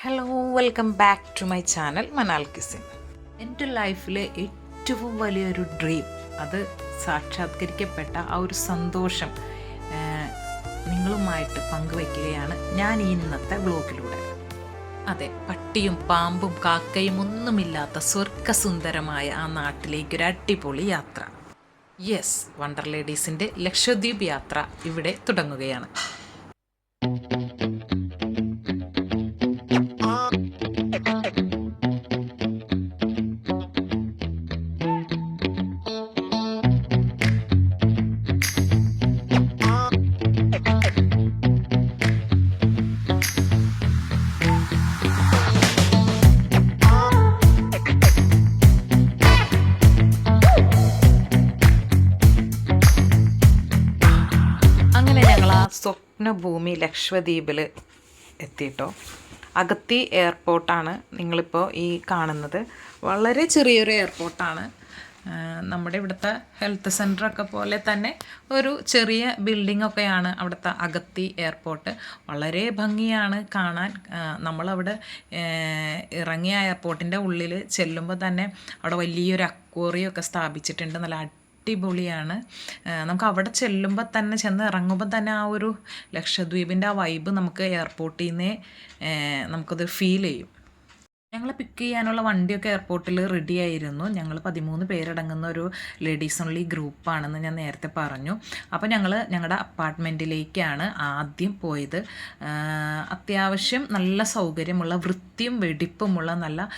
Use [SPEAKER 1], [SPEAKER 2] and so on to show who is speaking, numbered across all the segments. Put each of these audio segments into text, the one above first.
[SPEAKER 1] Hello welcome back to my channel Manal kitchen എന്റെ ലൈഫിലെ ഏറ്റവും വലിയൊരു ഡ്രീം അത് സാക്ഷാത്കരിക്കപ്പെട്ട ആ ഒരു സന്തോഷം നിങ്ങളുമായിട്ട് പങ്കുവയ്ക്കുകയാണ് ഞാൻ ഈ ഇന്നത്തെ വ്ലോഗിലൂടെ അതെ പട്ടിയും പാമ്പും കാക്കയും ഒന്നുമില്ലാത്ത സ്വർഗസുന്ദരമായ ആ നാട്ടിലേക്കൊരു അടിപൊളി യാത്ര. യെസ് വണ്ടർ ലേഡീസിന്റെ ലക്ഷദ്വീപ് യാത്ര ഇവിടെ തുടങ്ങുകയാണ്. ലക്ഷദ്വീപിൽ എത്തിയിട്ടോ? അഗത്തി എയർപോർട്ടാണ് നിങ്ങളിപ്പോൾ ഈ കാണുന്നത്. വളരെ ചെറിയൊരു എയർപോർട്ടാണ്. നമ്മുടെ ഇവിടുത്തെ ഹെൽത്ത് സെന്ററൊക്കെ പോലെ തന്നെ ഒരു ചെറിയ ബിൽഡിംഗ് ഒക്കെയാണ് അവിടുത്തെ അഗത്തി എയർപോർട്ട്. വളരെ ഭംഗിയാണ് കാണാൻ. നമ്മളവിടെ ഇറങ്ങിയ എയർപോർട്ടിന്റെ ഉള്ളിൽ ചെല്ലുമ്പോൾ തന്നെ അവിടെ വലിയൊരു അക്വറിയൊക്കെ സ്ഥാപിച്ചിട്ടുണ്ട്. നല്ല അടിപൊളിയാണ്. നമുക്ക് അവിടെ ചെല്ലുമ്പോൾ തന്നെ ചെന്ന് ഇറങ്ങുമ്പോൾ തന്നെ ആ ഒരു ലക്ഷദ്വീപിന്റെ ആ വൈബ് നമുക്ക് എയർപോർട്ടിൽ നിന്നേ നമുക്കത് ഫീൽ ചെയ്യും. ഞങ്ങൾ പിക്ക് ചെയ്യാനുള്ള വണ്ടിയൊക്കെ എയർപോർട്ടിൽ റെഡി ആയിരുന്നു. ഞങ്ങൾ പതിമൂന്ന് പേരടങ്ങുന്ന ഒരു ലേഡീസ് ഓൺലി ഗ്രൂപ്പാണെന്ന് ഞാൻ നേരത്തെ പറഞ്ഞു. അപ്പോൾ ഞങ്ങൾ ഞങ്ങളുടെ അപ്പാർട്ട്മെന്റിലേക്കാണ് ആദ്യം പോയത്. അത്യാവശ്യം നല്ല സൗകര്യമുള്ള വൃത്തിയും വെടിപ്പുമുള്ള നല്ല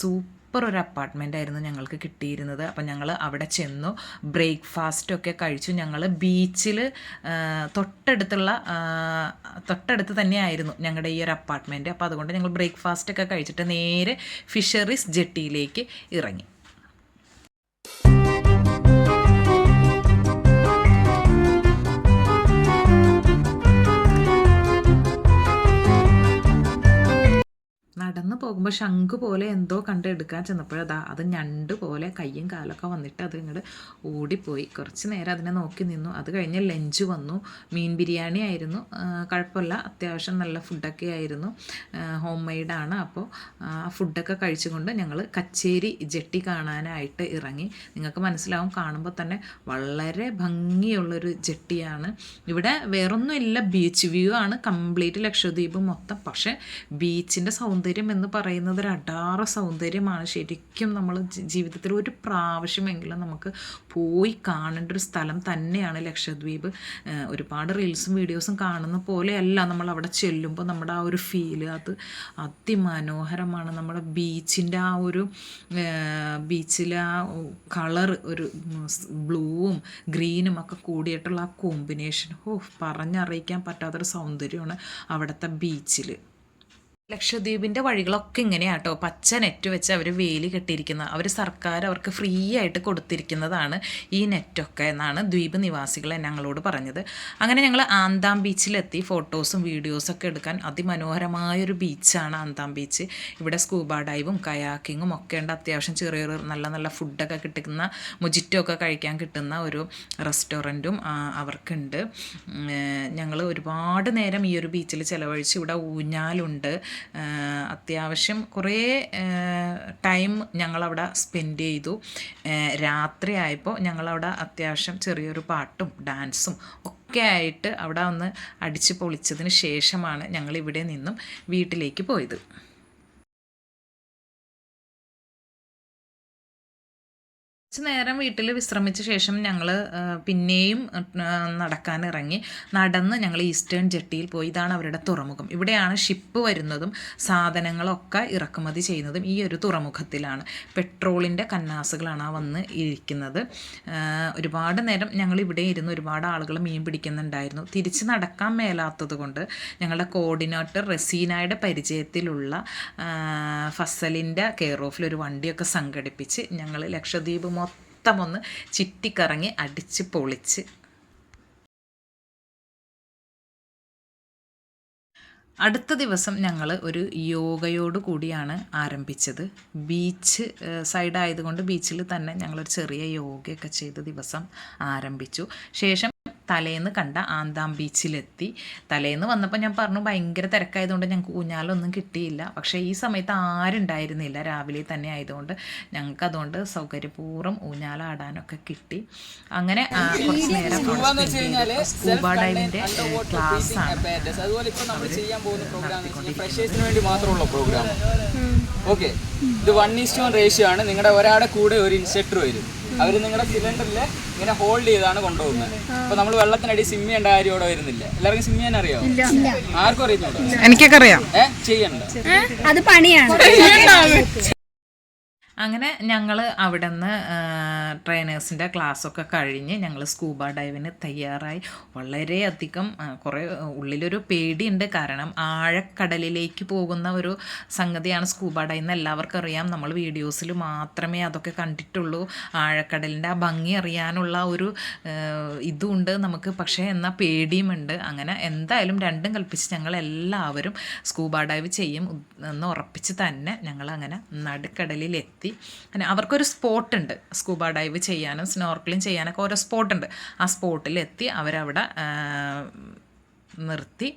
[SPEAKER 1] സൂപ്പർ ഒരു അപ്പാർട്ട്മെന്റ് ആയിരുന്നു ഞങ്ങൾക്ക് കിട്ടിയിരുന്നത്. അപ്പം ഞങ്ങൾ അവിടെ ചെന്നു. ബ്രേക്ക്ഫാസ്റ്റൊക്കെ കഴിച്ചു. ഞങ്ങൾ ബീച്ചിൽ തൊട്ടടുത്തുള്ള തൊട്ടടുത്ത് തന്നെയായിരുന്നു ഞങ്ങളുടെ ഈ ഒരു അപ്പാർട്ട്മെന്റ് അപ്പോൾ അതുകൊണ്ട് ഞങ്ങൾ ബ്രേക്ക്ഫാസ്റ്റ് ഒക്കെ കഴിച്ചിട്ട് നേരെ ഫിഷറീസ് ജെട്ടിയിലേക്ക് ഇറങ്ങി. നടന്നു പോകുമ്പോൾ ശംഖ് പോലെ എന്തോ കണ്ട് എടുക്കാൻ ചെന്നപ്പോഴതാ അത് ഞണ്ട് പോലെ കയ്യും കാലൊക്കെ വന്നിട്ട് അത് ഇങ്ങോട്ട് ഓടിപ്പോയി. കുറച്ച് നേരം അതിനെ നോക്കി നിന്നു. അത് കഴിഞ്ഞ് ലഞ്ച് വന്നു. മീൻ ബിരിയാണി ആയിരുന്നു. കുഴപ്പമില്ല. അത്യാവശ്യം നല്ല ഫുഡൊക്കെ ആയിരുന്നു. ഹോം മെയ്ഡാണ് അപ്പോൾ ആ ഫുഡൊക്കെ കഴിച്ചുകൊണ്ട് ഞങ്ങൾ കച്ചേരി ജെട്ടി കാണാനായിട്ട് ഇറങ്ങി. നിങ്ങൾക്ക് മനസ്സിലാവും കാണുമ്പോൾ തന്നെ വളരെ ഭംഗിയുള്ളൊരു ജെട്ടിയാണ്. ഇവിടെ വേറൊന്നുമില്ല. ബീച്ച് വ്യൂ ആണ്. കംപ്ലീറ്റ് ലക്ഷദ്വീപ് മൊത്തം. പക്ഷേ ബീച്ചിന്റെ സൗന്ദര്യം എന്ന് പറയുന്നത് ഒരു അടാറ സൗന്ദര്യമാണ്. ശരിക്കും നമ്മൾ ജീവിതത്തിൽ ഒരു പ്രാവശ്യമെങ്കിലും നമുക്ക് പോയി കാണേണ്ട ഒരു സ്ഥലം തന്നെയാണ് ലക്ഷദ്വീപ്. ഒരുപാട് റീൽസും വീഡിയോസും കാണുന്ന പോലെയല്ല നമ്മൾ അവിടെ ചെല്ലുമ്പോൾ നമ്മുടെ ആ ഒരു ഫീൽ അത് അതിമനോഹരമാണ് നമ്മുടെ ബീച്ചിന്റെ ആ ഒരു ബീച്ചിലെ ആ കളർ ഒരു ബ്ലൂവും ഗ്രീനും ഒക്കെ കൂടിയിട്ടുള്ള ആ കോമ്പിനേഷൻ ഓ പറഞ്ഞറിയിക്കാൻ പറ്റാത്തൊരു സൗന്ദര്യമാണ് അവിടുത്തെ ബീച്ചിൽ ലക്ഷദ്വീപിന്റെ വഴികളൊക്കെ ഇങ്ങനെയാണ് കേട്ടോ പച്ച നെറ്റ് വെച്ച് അവർ വേലി കെട്ടിയിരിക്കുന്ന അവർ സർക്കാർ അവർക്ക് ഫ്രീ ആയിട്ട് കൊടുത്തിരിക്കുന്നതാണ് ഈ നെറ്റൊക്കെ എന്നാണ് ദ്വീപ് നിവാസികൾ ഞങ്ങളോട് പറഞ്ഞത്. അങ്ങനെ ഞങ്ങൾ ആന്താം ബീച്ചിലെത്തി ഫോട്ടോസും വീഡിയോസൊക്കെ എടുക്കാൻ അതിമനോഹരമായൊരു ബീച്ചാണ് ആന്താം ബീച്ച്. ഇവിടെ സ്കൂബ ഡൈവും കയാക്കിങ്ങും ഒക്കെ ഉണ്ട്. അത്യാവശ്യം ചെറിയ നല്ല നല്ല ഫുഡൊക്കെ കിട്ടുന്ന മൊജിറ്റോ ഒക്കെ കഴിക്കാൻ കിട്ടുന്ന ഒരു റെസ്റ്റോറന്റും അവർക്കുണ്ട്. ഞങ്ങൾ ഒരുപാട് നേരം ഈ ഒരു ബീച്ചിൽ ചിലവഴിച്ച് ഇവിടെ ഊഞ്ഞാലുണ്ട്. അത്യാവശ്യം കുറേ ടൈം ഞങ്ങളവിടെ സ്പെൻഡ് ചെയ്തു. രാത്രി ആയപ്പോൾ ഞങ്ങളവിടെ അത്യാവശ്യം ചെറിയൊരു പാട്ടും ഡാൻസും ഒക്കെ ആയിട്ട് അവിടെ ഒന്ന് അടിച്ച് പൊളിച്ചതിന് ശേഷമാണ് ഞങ്ങൾ ഇവിടെ നിന്നും വീട്ടിലേക്ക് പോയത്. കുറച്ച് നേരം വീട്ടിൽ വിശ്രമിച്ച ശേഷം ഞങ്ങൾ പിന്നെയും നടക്കാൻ ഇറങ്ങി. നടന്ന് ഞങ്ങൾ ഈസ്റ്റേൺ ജെട്ടിയിൽ പോയി. ഇതാണ് അവരുടെ തുറമുഖം. ഇവിടെയാണ് ഷിപ്പ് വരുന്നതും സാധനങ്ങളൊക്കെ ഇറക്കുമതി ചെയ്യുന്നതും ഈ ഒരു തുറമുഖത്തിലാണ്. പെട്രോളിന്റെ കന്നാസുകളാണ് ആ വന്ന് ഇരിക്കുന്നത്. ഒരുപാട് നേരം ഞങ്ങൾ ഇവിടെ ഇരുന്ന് ഒരുപാട് ആളുകൾ മീൻ പിടിക്കുന്നുണ്ടായിരുന്നു. തിരിച്ച് നടക്കാൻ മേലാത്തത് കൊണ്ട് ഞങ്ങളുടെ കോർഡിനേറ്റർ റസീനയുടെ പരിചയത്തിലുള്ള ഫസലിന്റെ കെയർ ഓഫിൽ ഒരു വണ്ടിയൊക്കെ സംഘടിപ്പിച്ച് ഞങ്ങൾ ലക്ഷദ്വീപ് മൊത്തം ഒന്ന് ചുറ്റിക്കറങ്ങി അടിച്ച് പൊളിച്ച്. അടുത്ത ദിവസം ഞങ്ങൾ ഒരു യോഗയോട് കൂടിയാണ് ആരംഭിച്ചത്. ബീച്ച് സൈഡ് ആയതുകൊണ്ട് ബീച്ചിൽ തന്നെ ഞങ്ങളൊരു ചെറിയ യോഗയൊക്കെ ചെയ്ത ദിവസം ആരംഭിച്ചു. ശേഷം തലേന്ന് കണ്ട ആന്താം ബീച്ചിലെത്തി. തലേന്ന് വന്നപ്പോൾ ഞാൻ പറഞ്ഞു ഭയങ്കര തിരക്കായതുകൊണ്ട് ഞങ്ങൾക്ക് ഊഞ്ഞാലൊന്നും കിട്ടിയില്ല. പക്ഷേ ഈ സമയത്ത് ആരുണ്ടായിരുന്നില്ല. രാവിലെ തന്നെ ആയതുകൊണ്ട് ഞങ്ങൾക്ക് അതുകൊണ്ട് സൗകര്യപൂർവം ഊഞ്ഞാലാടാനൊക്കെ കിട്ടി. അങ്ങനെ കുറച്ച് നേരം സ്കൂബ ഡൈവിന്റെ ക്ലാസ്സാണ് ആണ്.
[SPEAKER 2] അതുപോലെ ഇപ്പോൾ നമ്മൾ ചെയ്യാൻ പോകുന്ന പ്രോഗ്രാം ഫ്രഷേഴ്സിന് വേണ്ടി മാത്രമുള്ള പ്രോഗ്രാം ഓക്കെ ഇത് one is to one ratio ആണ്. നിങ്ങളുടെ ഒരാളുടെ കൂടെ ഒരു ഇൻസ്ട്രക്ടർ വരും. അവർ നിങ്ങളുടെ സിലിണ്ടറിൽ ഇങ്ങനെ ഹോൾഡ് ചെയ്താണ് കൊണ്ടുപോകുന്നത് അപ്പൊ നമ്മൾ വെള്ളത്തിനടി സിം ചെയ്യേണ്ട കാര്യം ഇവിടെ വരുന്നില്ല. എല്ലാവർക്കും സിം ചെയ്യാൻ അറിയോ? ആർക്കും അറിയുന്നുണ്ടോ
[SPEAKER 1] എനിക്കൊക്കെ അറിയാം.
[SPEAKER 2] ഏഹ് ചെയ്യണ്ട.
[SPEAKER 3] അത് പണിയാണ്.
[SPEAKER 1] അങ്ങനെ ഞങ്ങൾ അവിടെ നിന്ന് ട്രെയിനേഴ്സിന്റെ ക്ലാസ്സൊക്കെ കഴിഞ്ഞ് ഞങ്ങൾ സ്കൂബ ഡൈവിന് തയ്യാറായി. വളരെയധികം കുറേ ഉള്ളിലൊരു പേടിയുണ്ട്. കാരണം ആഴക്കടലിലേക്ക് പോകുന്ന ഒരു സംഗതിയാണ് സ്കൂബ ഡൈവ് എന്ന് എല്ലാവർക്കും അറിയാം. നമ്മൾ വീഡിയോസിൽ മാത്രമേ അതൊക്കെ കണ്ടിട്ടുള്ളൂ. ആഴക്കടലിന്റെ ആ ഭംഗി അറിയാനുള്ള ഒരു ഇതുണ്ട് നമുക്ക്. പക്ഷേ എന്നാൽ പേടിയുമുണ്ട്. അങ്ങനെ എന്തായാലും രണ്ടും കൽപ്പിച്ച് ഞങ്ങൾ എല്ലാവരും സ്കൂബ ഡൈവ് ചെയ്യും എന്ന് ഉറപ്പിച്ച് തന്നെ ഞങ്ങൾ അങ്ങനെ നടുക്കടലിലെത്തി അങ്ങനെ അവർക്കൊരു സ്പോട്ടുണ്ട് സ്കൂബ ഡൈവ് ചെയ്യാനും സ്നോർക്കിളിങ് ചെയ്യാനൊക്കെ ഓരോ സ്പോട്ടുണ്ട്. ആ സ്പോട്ടിലെത്തി അവരവിടെ നിർത്തി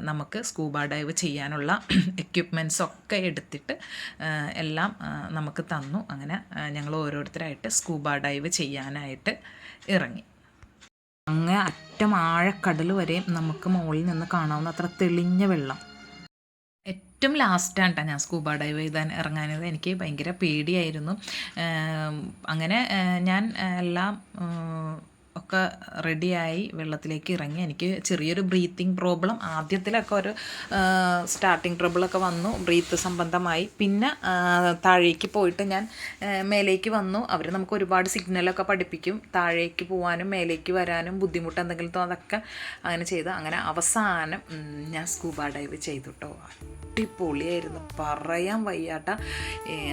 [SPEAKER 1] നമുക്ക് സ്കൂബ ഡൈവ് ചെയ്യാനുള്ള എക്യുപ്മെന്റ്സ് ഒക്കെ എടുത്തിട്ട് എല്ലാം നമുക്ക് തന്നു. അങ്ങനെ ഞങ്ങൾ ഓരോരുത്തരായിട്ട് സ്കൂബ ഡൈവ് ചെയ്യാനായിട്ട് ഇറങ്ങി. അങ്ങ് അറ്റം ആഴക്കടൽ വരെയും നമുക്ക് മുകളിൽ നിന്ന് കാണാവുന്ന അത്ര തെളിഞ്ഞ വെള്ളം. ഏറ്റവും ലാസ്റ്റാണ് കേട്ടോ ഞാൻ സ്കൂബ ഡൈവ് ചെയ്താൻ ഇറങ്ങാനത്. എനിക്ക് ഭയങ്കര പേടിയായിരുന്നു. അങ്ങനെ ഞാൻ എല്ലാം ഒക്കെ റെഡിയായി വെള്ളത്തിലേക്ക് ഇറങ്ങി. എനിക്ക് ചെറിയൊരു ബ്രീത്തിങ് പ്രോബ്ലം. ആദ്യത്തിലൊക്കെ ഒരു സ്റ്റാർട്ടിങ് ട്രബിളൊക്കെ വന്നു. ബ്രീത്ത് സംബന്ധമായി. പിന്നെ താഴേക്ക് പോയിട്ട് ഞാൻ മേലേക്ക് വന്നു. അവർ നമുക്ക് ഒരുപാട് സിഗ്നലൊക്കെ പഠിപ്പിക്കും. താഴേക്ക് പോകാനും മേലേക്ക് വരാനും ബുദ്ധിമുട്ട് എന്തെങ്കിലും അതൊക്കെ അങ്ങനെ ചെയ്തു. അങ്ങനെ അവസാനം ഞാൻ സ്കൂബ ഡൈവ് ചെയ്തു കേട്ടോ അടിപൊളിയായിരുന്നു. പറയാൻ വയ്യാട്ട.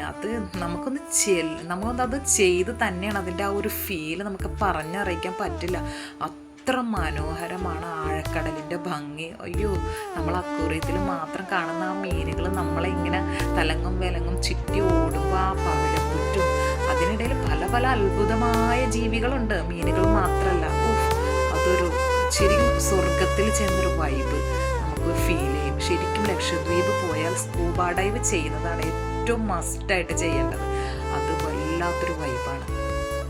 [SPEAKER 1] അത് നമുക്കൊന്ന് ചെൽ നമുക്കത് ചെയ്ത് തന്നെയാണ് അതിന്റെ ആ ഒരു ഫീൽ നമുക്ക് പറഞ്ഞറിയിക്കാൻ പറ്റില്ല. അത്ര മനോഹരമാണ് ആഴക്കടലിന്റെ ഭംഗി. അയ്യോ നമ്മൾ അക്കൂറിയത്തിൽ മാത്രം കാണുന്ന ആ മീനുകൾ നമ്മളെ ഇങ്ങനെ തലങ്ങും വിലങ്ങും ചുറ്റി ഓടുമ്പോൾ ആ പവിഴപ്പുറ്റും അതിനിടയിൽ പല പല അത്ഭുതമായ ജീവികളുണ്ട്. മീനുകൾ മാത്രമല്ല. അതൊരു ശരിക്കും സ്വർഗത്തിൽ ചെന്നൊരു വൈബ് നമുക്ക് ഫീൽ ചെയ്യും. ശരിക്കും ലക്ഷദ്വീപ് പോയാൽ സ്കൂബ ഡൈവ് ചെയ്യുന്നതാണ് ഏറ്റവും മസ്റ്റായിട്ട് ചെയ്യേണ്ടത്. അത് വല്ലാത്തൊരു വൈബാണ്.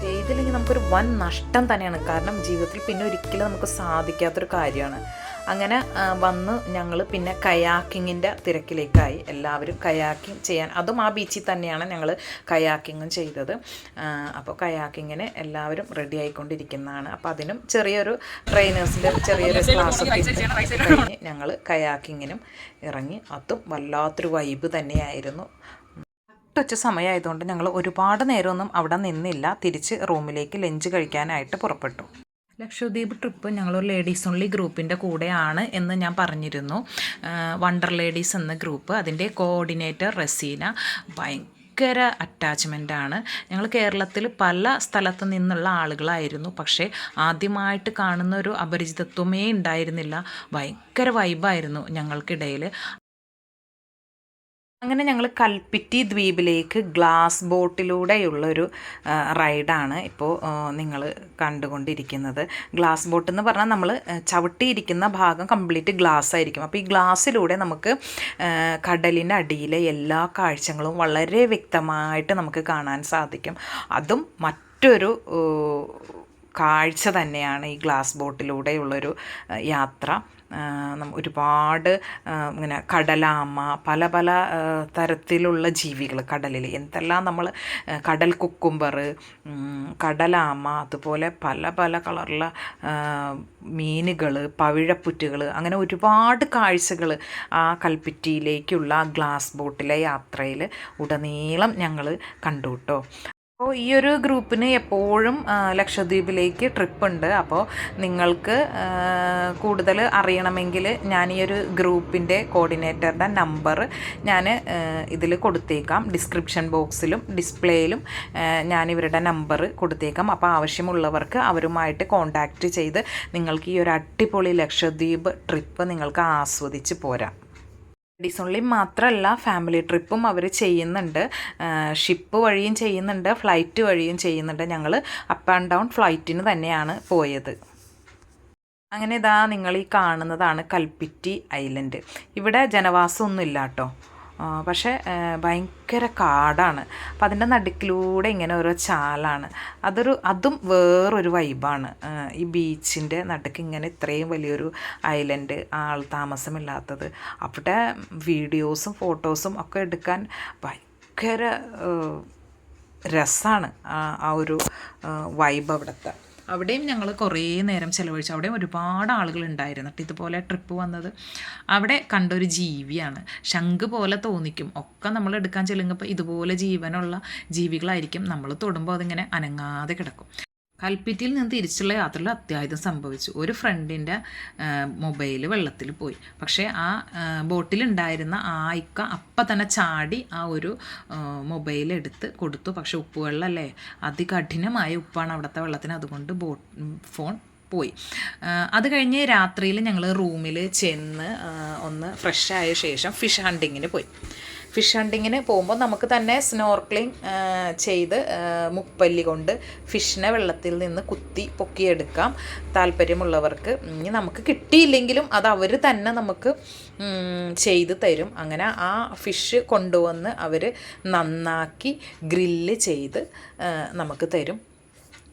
[SPEAKER 1] ചെയ്തില്ലെങ്കിൽ നമുക്കൊരു വൻ നഷ്ടം തന്നെയാണ്. കാരണം ജീവിതത്തിൽ പിന്നെ ഒരിക്കലും നമുക്ക് സാധിക്കാത്തൊരു കാര്യമാണ്. അങ്ങനെ വന്ന് ഞങ്ങൾ പിന്നെ കയാക്കിങ്ങിന്റെ തിരക്കിലേക്കായി എല്ലാവരും കയാക്കിങ് ചെയ്യാൻ. അതും ആ ബീച്ചിൽ തന്നെയാണ് ഞങ്ങൾ കയാക്കിങ്ങും ചെയ്തത്. അപ്പോൾ കയാക്കിങ്ങിന് എല്ലാവരും റെഡി ആയിക്കൊണ്ടിരിക്കുന്നതാണ്. അപ്പോൾ അതിനും ചെറിയൊരു ട്രെയിനേഴ്സിന്റെ ചെറിയൊരു ക്ലാസ് കഴിഞ്ഞ് ഞങ്ങൾ കയാക്കിങ്ങിനും ഇറങ്ങി. അതും വല്ലാത്തൊരു വൈബ് തന്നെയായിരുന്നു. ഒറ്റ സമയമായതുകൊണ്ട് ഞങ്ങൾ ഒരുപാട് നേരമൊന്നും അവിടെ നിന്നില്ല. തിരിച്ച് റൂമിലേക്ക് ലഞ്ച് കഴിക്കാനായിട്ട് പുറപ്പെട്ടു. ലക്ഷദ്വീപ് ട്രിപ്പ് ഞങ്ങളൊരു ലേഡീസ് ഓൺലി ഗ്രൂപ്പിന്റെ കൂടെയാണ് എന്ന് ഞാൻ പറഞ്ഞിരുന്നു. വണ്ടർ ലേഡീസ് എന്ന ഗ്രൂപ്പ്. അതിന്റെ കോർഡിനേറ്റർ റസീന ഭയങ്കര ആണ്. ഞങ്ങൾ കേരളത്തിൽ പല സ്ഥലത്ത് നിന്നുള്ള ആളുകളായിരുന്നു. പക്ഷേ ആദ്യമായിട്ട് കാണുന്ന ഒരു അപരിചിതത്വമേ ഉണ്ടായിരുന്നില്ല. ഭയങ്കര വൈബായിരുന്നു ഞങ്ങൾക്കിടയിൽ അങ്ങനെ ഞങ്ങൾ കൽപ്പിറ്റി ദ്വീപിലേക്ക് ഗ്ലാസ് ബോട്ടിലൂടെയുള്ളൊരു റൈഡാണ് ഇപ്പോൾ നിങ്ങൾ കണ്ടുകൊണ്ടിരിക്കുന്നത്. ഗ്ലാസ് ബോട്ട് എന്ന് പറഞ്ഞാൽ നമ്മൾ ചവിട്ടിയിരിക്കുന്ന ഭാഗം കംപ്ലീറ്റ് ഗ്ലാസ് ആയിരിക്കും. അപ്പോൾ ഈ ഗ്ലാസ്സിലൂടെ നമുക്ക് കടലിന്റെ അടിയിലെ എല്ലാ കാഴ്ചകളും വളരെ വ്യക്തമായിട്ട് നമുക്ക് കാണാൻ സാധിക്കും. അതും മറ്റൊരു കാഴ്ച തന്നെയാണ് ഈ ഗ്ലാസ് ബോട്ടിലൂടെയുള്ളൊരു യാത്ര. ഒരുപാട് ഇങ്ങനെ കടലാമ പല പല തരത്തിലുള്ള ജീവികൾ കടലിൽ എന്തെല്ലാം നമ്മൾ കടൽ കുക്കുംബർ കടലാമ അതുപോലെ പല പല കളറുള്ള മീനുകൾ പവിഴപ്പുറ്റുകൾ അങ്ങനെ ഒരുപാട് കാഴ്ചകൾ ആ കൽപ്പറ്റിയിലേക്കുള്ള ഗ്ലാസ് ബോട്ടിലെ യാത്രയിൽ ഉടനീളം ഞങ്ങൾ കണ്ടു കേട്ടോ അപ്പോൾ ഈ ഒരു ഗ്രൂപ്പിന് എപ്പോഴും ലക്ഷദ്വീപിലേക്ക് ട്രിപ്പ് ഉണ്ട് അപ്പോൾ നിങ്ങൾക്ക് കൂടുതൽ അറിയണമെങ്കിൽ ഞാൻ ഈ ഒരു ഗ്രൂപ്പിന്റെ കോർഡിനേറ്ററുടെ നമ്പർ ഞാൻ ഇതിൽ കൊടുത്തേക്കാം. ഡിസ്ക്രിപ്ഷൻ ബോക്സിലും ഡിസ്പ്ലേയിലും ഞാൻ ഇവരുടെ നമ്പർ കൊടുത്തേക്കാം. അപ്പോൾ ആവശ്യമുള്ളവർക്ക് അവരുമായിട്ട് കോൺടാക്റ്റ് ചെയ്ത് നിങ്ങൾക്ക് ഈ ഒരു അടിപൊളി ലക്ഷദ്വീപ് ട്രിപ്പ് നിങ്ങൾക്ക് ആസ്വദിച്ച് പോരാം. ലേഡീസ് ഓൺലി മാത്രമല്ല ഫാമിലി ട്രിപ്പും അവർ ചെയ്യുന്നുണ്ട്. ഷിപ്പ് വഴിയും ചെയ്യുന്നുണ്ട് ഫ്ലൈറ്റ് വഴിയും ചെയ്യുന്നുണ്ട്. ഞങ്ങൾ അപ്പ് ആൻഡ് ഡൗൺ ഫ്ലൈറ്റിന് തന്നെയാണ് പോയത്. അങ്ങനെ ഇതാ നിങ്ങൾ ഈ കാണുന്നതാണ് കൽപ്പിറ്റി ഐലൻഡ് ഇവിടെ ജനവാസമൊന്നുമില്ല കേട്ടോ പക്ഷേ ഭയങ്കര കാടാണ്. അപ്പം അതിന്റെ നടുക്കിലൂടെ ഇങ്ങനെ ഓരോ ചാലാണ്. അതൊരു അതും വേറൊരു വൈബാണ് ഈ ബീച്ചിന്റെ നടുക്ക് ഇങ്ങനെ ഇത്രയും വലിയൊരു ഐലൻഡ് ആൾ താമസമില്ലാത്തത്. അവിടെ വീഡിയോസും ഫോട്ടോസും ഒക്കെ എടുക്കാൻ ഭയങ്കര രസമാണ് ആ ഒരു വൈബ് അവിടുത്തെ. അവിടെയും ഞങ്ങൾ കുറേ നേരം ചിലവഴിച്ചു. അവിടെ ഒരുപാട് ആളുകൾ ഉണ്ടായിരുന്നു ഇതുപോലെ ട്രിപ്പ് വന്നത് അവിടെ കണ്ടൊരു ജീവിയാണ്. ശംഖ് പോലെ തോന്നിക്കും. ഒക്കെ നമ്മൾ എടുക്കാൻ ചെല്ലുമ്പോൾ ഇതുപോലെ ജീവനുള്ള ജീവികളായിരിക്കും. നമ്മൾ തൊടുമ്പോൾ അതിങ്ങനെ അനങ്ങാതെ കിടക്കും. കൽപ്പിറ്റിയിൽ നിന്ന് തിരിച്ചുള്ള യാത്രയിൽ അത്യാഹിതം സംഭവിച്ചു. ഒരു ഫ്രണ്ടിന്റെ മൊബൈൽ വെള്ളത്തിൽ പോയി. പക്ഷേ ആ ബോട്ടിലുണ്ടായിരുന്ന ആ ഇക്ക അപ്പം തന്നെ ചാടി ആ ഒരു മൊബൈൽ എടുത്ത് കൊടുത്തു. പക്ഷെ ഉപ്പുവെള്ളമല്ലേ അതികഠിനമായ ഉപ്പാണ് അവിടുത്തെ വെള്ളത്തിന്. അതുകൊണ്ട് ബോട്ട് ഫോൺ പോയി. അത് കഴിഞ്ഞ് രാത്രിയിൽ ഞങ്ങൾ റൂമിൽ ചെന്ന് ഒന്ന് ഫ്രഷ് ആയ ശേഷം ഫിഷ് ഹണ്ടിങ്ങിന് പോയി. ഫിഷ് ഹണ്ടിങ്ങിന് പോകുമ്പോൾ നമുക്ക് തന്നെ സ്നോർക്ലിംഗ് ചെയ്ത് മുപ്പല്ലി കൊണ്ട് ഫിഷിനെ വെള്ളത്തിൽ നിന്ന് കുത്തി പൊക്കിയെടുക്കാം. താല്പര്യമുള്ളവർക്ക് ഇനി നമുക്ക് കിട്ടിയില്ലെങ്കിലും അത് അവർ തന്നെ നമുക്ക് ചെയ്ത് തരും. അങ്ങനെ ആ ഫിഷ് കൊണ്ടുവന്ന് അവർ നന്നാക്കി ഗ്രില്ല് ചെയ്ത് നമുക്ക് തരും.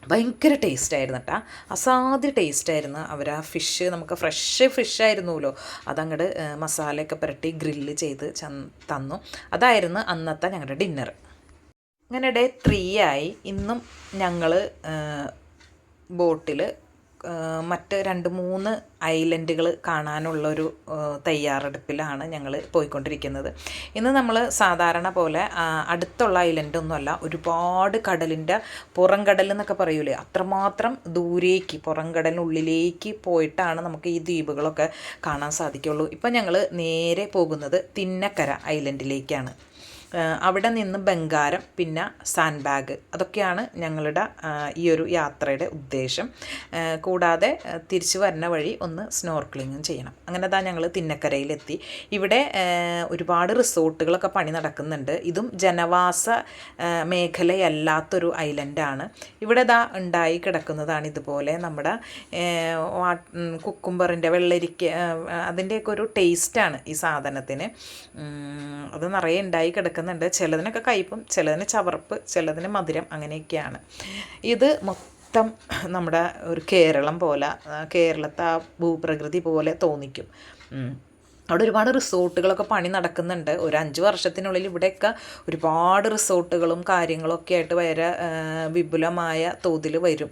[SPEAKER 1] ഭയങ്കര ടേസ്റ്റ് ആയിരുന്നു കേട്ടോ അസാധ്യ ടേസ്റ്റ് ആയിരുന്നു അവർ ആ ഫിഷ് നമുക്ക് ഫ്രഷ് ഫിഷ് ആയിരുന്നല്ലോ അതങ്ങട് മസാലയൊക്കെ പുരട്ടി ഗ്രില്ല് ചെയ്ത് തന്നു. അതായിരുന്നു അന്നത്തെ ഞങ്ങളുടെ ഡിന്നർ അങ്ങനെ ഡേ ത്രീ ആയി. ഇന്നും ഞങ്ങൾ ബോട്ടിൽ മറ്റ് രണ്ട് മൂന്ന് ഐലൻഡുകൾ കാണാനുള്ളൊരു തയ്യാറെടുപ്പിലാണ് ഞങ്ങൾ പോയിക്കൊണ്ടിരിക്കുന്നത്. ഇന്ന് നമ്മൾ സാധാരണ പോലെ അടുത്തുള്ള ഐലൻഡൊന്നുമല്ല ഒരുപാട് കടലിന്റെ പുറം കടൽ എന്നൊക്കെ പറയൂലേ? അത്രമാത്രം ദൂരേക്ക് പുറം കടലിനുള്ളിലേക്ക് പോയിട്ടാണ് നമുക്ക് ഈ ദ്വീപുകളൊക്കെ കാണാൻ സാധിക്കുള്ളൂ. ഇപ്പം ഞങ്ങൾ നേരെ പോകുന്നത് തിന്നക്കര ഐലൻഡിലേക്കാണ്. അവിടെ നിന്ന് ബംഗാരം പിന്നെ സാൻഡ് ബാഗ് അതൊക്കെയാണ് ഞങ്ങളുടെ ഈ ഒരു യാത്രയുടെ ഉദ്ദേശം. കൂടാതെ തിരിച്ചു വരുന്ന വഴി ഒന്ന് സ്നോർക്ലിങ്ങും ചെയ്യണം. അങ്ങനെ താ ഞങ്ങൾ തിന്നക്കരയിലെത്തി. ഇവിടെ ഒരുപാട് റിസോർട്ടുകളൊക്കെ പണി നടക്കുന്നുണ്ട്. ഇതും ജനവാസ മേഖലയല്ലാത്തൊരു ഐലൻഡാണ്. ഇവിടെ ദാ ഉണ്ടായി കിടക്കുന്നതാണ് ഇതുപോലെ നമ്മുടെ കുക്കുംബറിന്റെ വെള്ളരിക്ക അതിന്റെയൊക്കെ ഒരു ടേസ്റ്റാണ് ഈ സാധനത്തിന്. അത് നിറയെ ഉണ്ടായി കിടക്കുന്നുണ്ട് ചിലതിനൊക്കെ കയ്പും ചിലതിന് ചവർപ്പ് ചിലതിന് മധുരം അങ്ങനെയൊക്കെയാണ്. ഇത് മൊത്തം നമ്മുടെ ഒരു കേരളം പോലെ കേരളത്തെ ആ ഭൂപ്രകൃതി പോലെ തോന്നിക്കും. അവിടെ ഒരുപാട് റിസോർട്ടുകളൊക്കെ പണി നടക്കുന്നുണ്ട്. ഒരു അഞ്ച് വർഷത്തിനുള്ളിൽ ഇവിടെയൊക്കെ ഒരുപാട് റിസോർട്ടുകളും കാര്യങ്ങളൊക്കെ ആയിട്ട് വളരെ വിപുലമായ തോതിൽ വരും.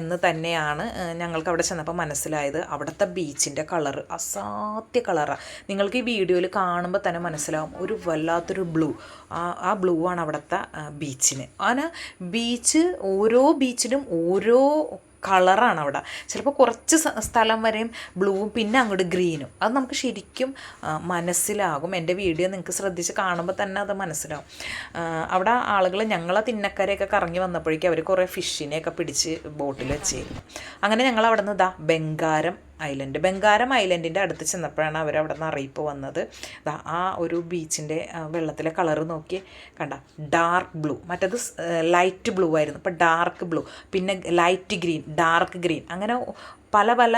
[SPEAKER 1] എന്ന് തന്നെയാണ് ഞങ്ങൾക്ക് അവിടെ ചെന്നപ്പോൾ മനസ്സിലായത്. അവിടുത്തെ ബീച്ചിന്റെ കളർ അസാധ്യ കളറാണ് നിങ്ങൾക്ക് ഈ വീഡിയോയിൽ കാണുമ്പോൾ തന്നെ മനസ്സിലാവും. ഒരു വല്ലാത്തൊരു ബ്ലൂ. ആ ബ്ലൂ ആണ് അവിടുത്തെ ബീച്ചിന്. അങ്ങനെ ബീച്ച് ഓരോ ബീച്ചിലും ഓരോ കളറാണ് അവിടെ ചിലപ്പോൾ കുറച്ച് സ്ഥലം വരെയും ബ്ലൂവും പിന്നെ അങ്ങോട്ട് ഗ്രീനും. അത് നമുക്ക് ശരിക്കും മനസ്സിലാകും. എന്റെ വീഡിയോ നിങ്ങൾക്ക് ശ്രദ്ധിച്ച് കാണുമ്പോൾ തന്നെ അത് മനസ്സിലാവും. അവിടെ ആളുകൾ ഞങ്ങളെ തിന്നക്കരയൊക്കെ കറങ്ങി വന്നപ്പോഴേക്കും അവർ കുറേ ഫിഷിനെയൊക്കെ പിടിച്ച് ബോട്ടിൽ വെച്ചിരുന്നു അങ്ങനെ ഞങ്ങൾ അവിടെ നിന്ന് ഇതാ ബംഗാരം ഐലൻഡ് ബംഗാരം ഐലൻഡിന്റെ അടുത്ത് ചെന്നപ്പോഴാണ് അവർ അവിടെ നിന്ന് അറിയിപ്പ് വന്നത്. ആ ഒരു ബീച്ചിന്റെ വെള്ളത്തിലെ കളറ് നോക്കി കണ്ട ഡാർക്ക് ബ്ലൂ. മറ്റത് ലൈറ്റ് ബ്ലൂ ആയിരുന്നു. ഇപ്പോൾ ഡാർക്ക് ബ്ലൂ. പിന്നെ ലൈറ്റ് ഗ്രീൻ ഡാർക്ക് ഗ്രീൻ. അങ്ങനെ പല പല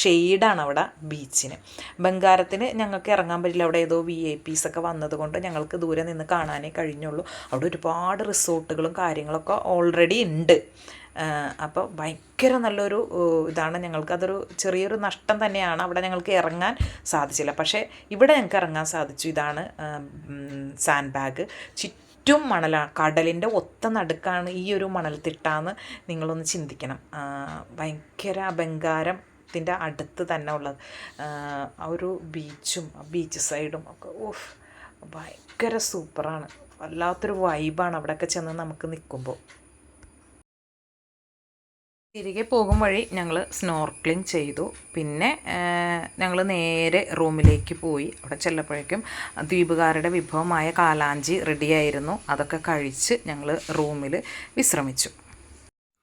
[SPEAKER 1] ഷെയ്ഡാണ് അവിടെ ബീച്ചിന്. ബംഗാരത്തിന് ഞങ്ങൾക്ക് ഇറങ്ങാൻ പറ്റില്ല. അവിടെ ഏതോ വി ഐ പീസ് ഒക്കെ വന്നതുകൊണ്ട് ഞങ്ങൾക്ക് ദൂരെ നിന്ന് കാണാനേ കഴിഞ്ഞുള്ളൂ. അവിടെ ഒരുപാട് റിസോർട്ടുകളും കാര്യങ്ങളൊക്കെ ഓൾറെഡി ഉണ്ട്. അപ്പോൾ ഭയങ്കര നല്ലൊരു ഇതാണ് ഞങ്ങൾക്ക്. അതൊരു ചെറിയൊരു നഷ്ടം തന്നെയാണ് അവിടെ ഞങ്ങൾക്ക് ഇറങ്ങാൻ സാധിച്ചില്ല. പക്ഷേ ഇവിടെ ഞങ്ങൾക്ക് ഇറങ്ങാൻ സാധിച്ചു. ഇതാണ് സാൻഡ് ബാഗ് ചുറ്റും മണലാണ് കടലിന്റെ ഒത്ത നടുക്കാണ് ഈ ഒരു മണൽത്തിട്ടാന്ന് നിങ്ങളൊന്ന് ചിന്തിക്കണം. ഭയങ്കര ഭയങ്കര ത്തിന്റെ അടുത്ത് തന്നെ ഉള്ളത്. ആ, ഒരു ബീച്ചും ബീച്ച് സൈഡും ഒക്കെ ഓഫ് ഭയങ്കര സൂപ്പറാണ്. വല്ലാത്തൊരു വൈബാണ് അവിടെയൊക്കെ ചെന്ന് നമുക്ക് നിൽക്കുമ്പോൾ. തിരികെ പോകും വഴി ഞങ്ങൾ സ്നോർക്ലിംഗ് ചെയ്തു. പിന്നെ ഞങ്ങൾ നേരെ റൂമിലേക്ക് പോയി. അവിടെ ചെല്ലപ്പോഴേക്കും ദ്വീപുകാരുടെ വിഭവമായ കാലാഞ്ചി റെഡിയായിരുന്നു അതൊക്കെ കഴിച്ച് ഞങ്ങൾ റൂമിൽ വിശ്രമിച്ചു.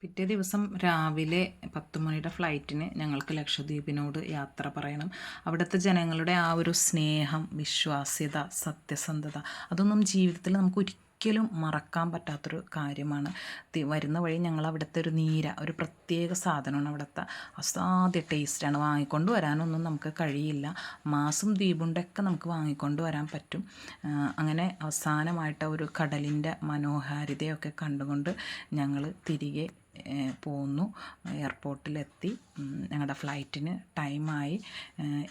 [SPEAKER 1] പിറ്റേ ദിവസം രാവിലെ പത്ത് മണിയുടെ ഫ്ലൈറ്റിന് ഞങ്ങൾക്ക് ലക്ഷദ്വീപിനോട് യാത്ര പറയണം. അവിടുത്തെ ജനങ്ങളുടെ ആ ഒരു സ്നേഹം വിശ്വാസ്യത സത്യസന്ധത അതൊന്നും ജീവിതത്തിൽ നമുക്ക് ഒരിക്കലും ഒരിക്കലും മറക്കാൻ പറ്റാത്തൊരു കാര്യമാണ്. വരുന്ന വഴി ഞങ്ങൾ അവിടുത്തെ ഒരു നീര ഒരു പ്രത്യേക സാധനമാണ് അവിടുത്തെ. അസാധ്യ ടേസ്റ്റാണ് വാങ്ങിക്കൊണ്ട് വരാനൊന്നും നമുക്ക് കഴിയില്ല. മാസം ദ്വീപുണ്ടൊക്കെ നമുക്ക് വാങ്ങിക്കൊണ്ട് വരാൻ പറ്റും. അങ്ങനെ അവസാനമായിട്ട് ഒരു കടലിന്റെ മനോഹാരിതയൊക്കെ കണ്ടുകൊണ്ട് ഞങ്ങൾ തിരികെ പോന്നു. എയർപോർട്ടിലെത്തി. ഞങ്ങളുടെ ഫ്ലൈറ്റിന് ടൈമായി.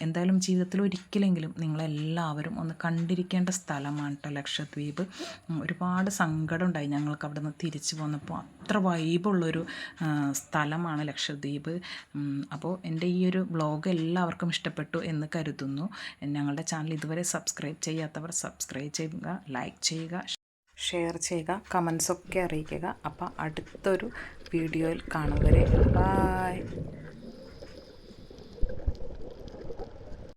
[SPEAKER 1] എന്തായാലും ജീവിതത്തിൽ ഒരിക്കലെങ്കിലും നിങ്ങളെല്ലാവരും ഒന്ന് കണ്ടിരിക്കേണ്ട സ്ഥലമാണ് കേട്ടോ ലക്ഷദ്വീപ് ഒരുപാട് സങ്കടം ഉണ്ടായി ഞങ്ങൾക്ക് അവിടെ നിന്ന് തിരിച്ചു പോന്നപ്പോൾ അത്ര വൈബുള്ളൊരു സ്ഥലമാണ് ലക്ഷദ്വീപ്. അപ്പോൾ എന്റെ ഈ ഒരു ബ്ലോഗ് എല്ലാവർക്കും ഇഷ്ടപ്പെട്ടു എന്ന് കരുതുന്നു. ഞങ്ങളുടെ ചാനൽ ഇതുവരെ സബ്സ്ക്രൈബ് ചെയ്യാത്തവർ സബ്സ്ക്രൈബ് ചെയ്യുക ലൈക്ക് ചെയ്യുക ഷെയർ ചെയ്യുക കമൻസൊക്കെ അറിയിക്കുക. അപ്പോൾ അടുത്തൊരു വീഡിയോയിൽ കാണും വരെ. ബായ്